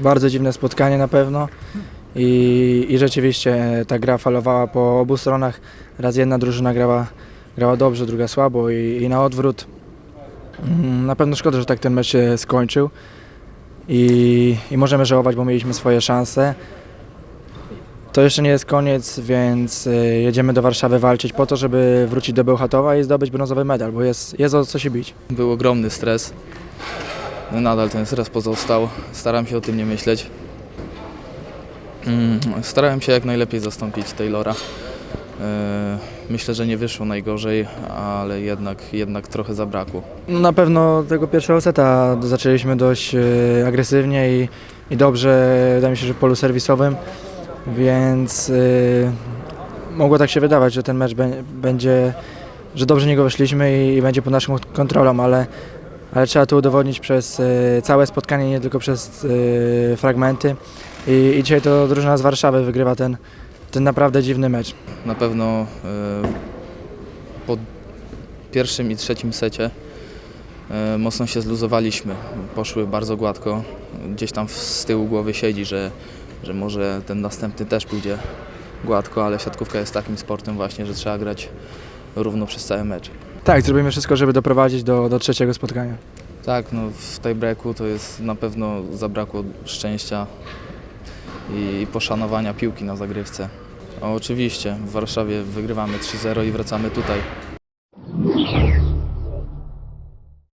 bardzo dziwne spotkanie na pewno i, i rzeczywiście ta gra falowała po obu stronach. Raz jedna drużyna grała, grała dobrze, druga słabo i, i na odwrót. Mm, Na pewno szkoda, że tak ten mecz się skończył i, i możemy żałować, bo mieliśmy swoje szanse. To jeszcze nie jest koniec, więc y, jedziemy do Warszawy walczyć po to, żeby wrócić do Bełchatowa i zdobyć brązowy medal, bo jest, jest o co się bić. Był ogromny stres. Nadal ten stres pozostał. Staram się o tym nie myśleć. Mm, Starałem się jak najlepiej zastąpić Taylora. E, Myślę, że nie wyszło najgorzej, ale jednak, jednak trochę zabrakło. No Na pewno tego pierwszego seta zaczęliśmy dość e, agresywnie i, i dobrze, wydaje mi się, że w polu serwisowym, więc e, mogło tak się wydawać, że ten mecz bę- będzie, że dobrze niego weszliśmy i będzie pod naszą kontrolą, ale, ale trzeba to udowodnić przez e, całe spotkanie, nie tylko przez e, fragmenty. I, I dzisiaj to drużyna z Warszawy wygrywa ten, ten naprawdę dziwny mecz. Na pewno e, po pierwszym i trzecim secie mocno się zluzowaliśmy. Poszły bardzo gładko. Gdzieś tam z tyłu głowy siedzi, że, że może ten następny też pójdzie gładko, ale siatkówka jest takim sportem właśnie, że trzeba grać równo przez cały mecz. Tak, zrobimy wszystko, żeby doprowadzić do, do trzeciego spotkania. Tak, no w tej breaku to jest na pewno zabrakło szczęścia i poszanowania piłki na zagrywce. O, oczywiście, w Warszawie wygrywamy 3-0 i wracamy tutaj.